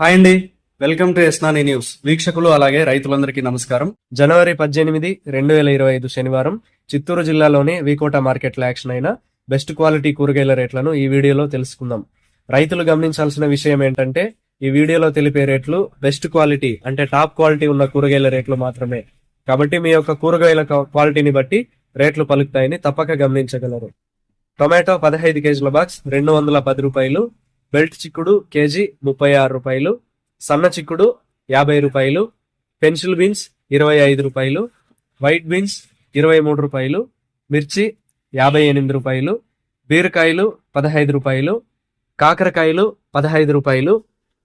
Hi అండి. Welcome to ఎస్నాని news. వీక్షకులు అలాగే రైతులందరికీ నమస్కారం. జనవరి పద్దెనిమిది రెండు వేల ఇరవై ఐదు శనివారం చిత్తూరు జిల్లాలోని వీకోట మార్కెట్లో యాక్షన్ అయిన బెస్ట్ క్వాలిటీ కూరగాయల రేట్లను ఈ వీడియోలో తెలుసుకుందాం. రైతులు గమనించాల్సిన విషయం ఏంటంటే ఈ వీడియోలో తెలిపే రేట్లు బెస్ట్ క్వాలిటీ అంటే టాప్ క్వాలిటీ ఉన్న కూరగాయల రేట్లు మాత్రమే. కాబట్టి మీ యొక్క కూరగాయల క్వాలిటీని బట్టి రేట్లు పలుకుతాయని తప్పక గమనించగలరు. టొమాటో పదహైదు కేజీల బాక్స్ రెండు వందల పది రూపాయలు బెల్ట్ చిక్కుడు కేజీ ముప్పై ఆరు రూపాయలు సన్న చిక్కుడు యాభై రూపాయలు పెన్సిల్ బీన్స్ ఇరవై ఐదు రూపాయలు వైట్ బీన్స్ ఇరవై మూడు రూపాయలు మిర్చి యాభై ఎనిమిది రూపాయలు బీరకాయలు పదహైదు రూపాయలు కాకరకాయలు పదహైదు రూపాయలు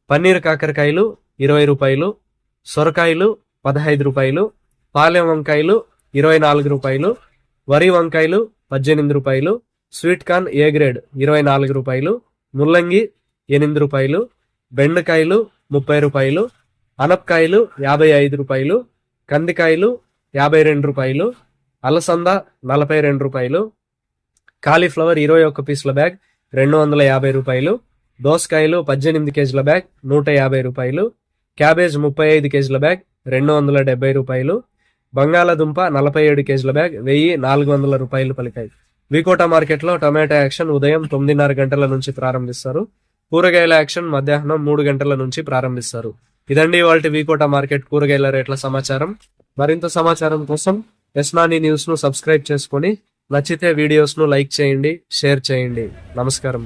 పన్నీర్ కాకరకాయలు ఇరవై రూపాయలు సొరకాయలు పదహైదు రూపాయలు పాలెం వంకాయలు ఇరవై నాలుగు రూపాయలు వరి వంకాయలు పద్దెనిమిది రూపాయలు స్వీట్ కార్న్ ఏ గ్రేడ్ ఇరవై నాలుగు రూపాయలు ముల్లంగి ఎనిమిది రూపాయలు బెండకాయలు ముప్పై రూపాయలు అనపకాయలు యాభై ఐదు రూపాయలు కందికాయలు యాభై రెండు రూపాయలు అలసంద నలభై రెండు రూపాయలు కాలీఫ్లవర్ ఇరవై ఒక్క పీసుల బ్యాగ్ రెండు వందల యాభై రూపాయలు దోసకాయలు పద్దెనిమిది కేజీల బ్యాగ్ నూట యాభై రూపాయలు క్యాబేజ్ ముప్పై ఐదు కేజీల బ్యాగ్ రెండు వందల డెబ్బై రూపాయలు బంగాళాదుంప నలభై ఏడు కేజీల బ్యాగ్ వెయ్యి నాలుగు వందల రూపాయలు పలికాయి. వికోట మార్కెట్లో టొమాటో యాక్షన్ ఉదయం తొమ్మిదిన్నర గంటల నుంచి ప్రారంభిస్తారు. కూరగాయల యాక్షన్ మధ్యాహ్నం మూడు గంటల నుంచి ప్రారంభిస్తారు. ఇదండి వాళ్ళ వికోట మార్కెట్ కూరగాయల రేట్ల సమాచారం. మరింత సమాచారం కోసం ఎస్నాని న్యూస్ను సబ్స్క్రైబ్ చేసుకొని నచ్చితే వీడియోస్ను లైక్ చేయండి షేర్ చేయండి. నమస్కారం.